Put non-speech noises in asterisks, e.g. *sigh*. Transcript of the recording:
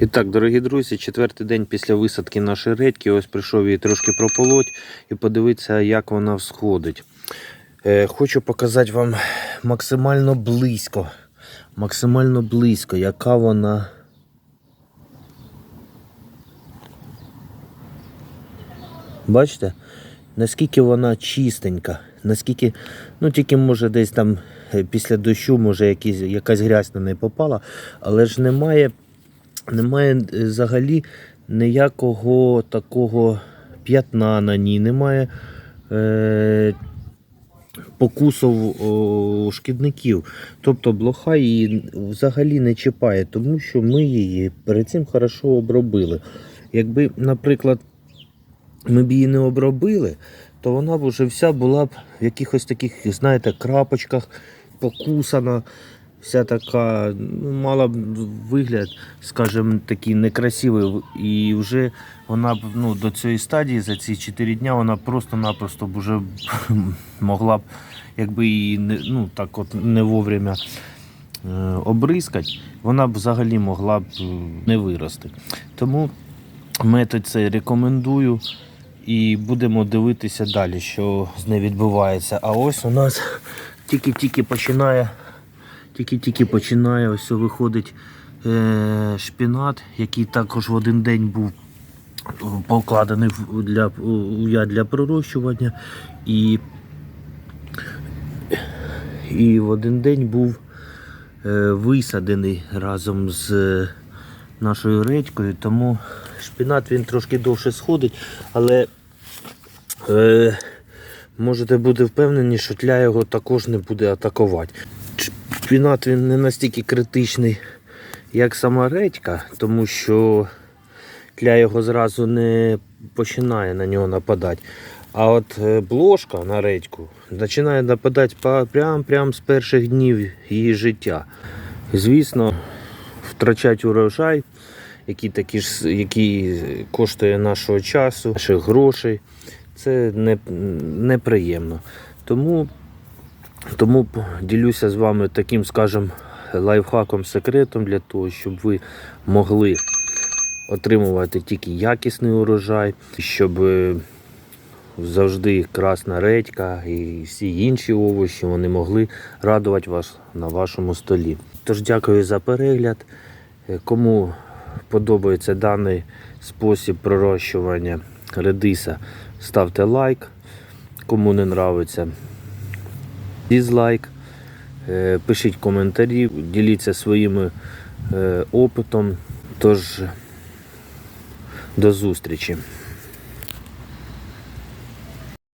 І так, дорогі друзі, четвертий день після висадки нашої редьки. Ось прийшов її трошки прополоть і подивитися, як вона всходить. Е, хочу показати вам максимально близько. Максимально близько, яка вона. Бачите? Наскільки вона чистенька, наскільки, ну тільки може десь там е, після дощу, може якісь, якась грязь на неї попала, але ж немає немає е, взагалі ніякого такого п'ятна на ній, немає е, покусов о, шкідників. Тобто блоха її взагалі не чіпає, тому що ми її перед цим хорошо обробили. Якби, наприклад, ми б її не обробили, то вона б вже вся була б в якихось таких, знаєте, крапочках покусана вся така, ну, мала б вигляд, скажімо, такий некрасивий. І вже вона б ну, до цієї стадії за ці 4 дня вона просто-напросто б вже *laughs* могла б, якби її ну, так от не вовремя е, обрискати, вона б взагалі могла б е, не вирости. Тому метод цей рекомендую. І будемо дивитися далі, що з нею відбувається. А ось у нас тільки-тільки починає тільки-тільки починає ось виходить е, шпінат, який також в один день був покладений для, я для пророщування. І, і в один день був е, висадений разом з е, нашою редькою, тому шпінат він трошки довше сходить, але е, можете бути впевнені, що тля його також не буде атакувати. Шпінат він не настільки критичний, як сама редька, тому що тля його зразу не починає на нього нападати. А от е, блошка на редьку починає нападати па- прям, з перших днів її життя. Звісно, втрачать урожай, який, такі ж, який коштує нашого часу, наших грошей. Це не, неприємно. Тому тому ділюся з вами таким, скажімо, лайфхаком, секретом для того, щоб ви могли отримувати тільки якісний урожай, щоб е, завжди красна редька і всі інші овочі вони могли радувати вас на вашому столі. Тож дякую за перегляд. Е, Кому подобається даний спосіб пророщування редиса, ставте лайк. Кому не нравиться, дізлайк. Е, Пишіть коментарі, діліться своїм е, опитом. Тож до зустрічі.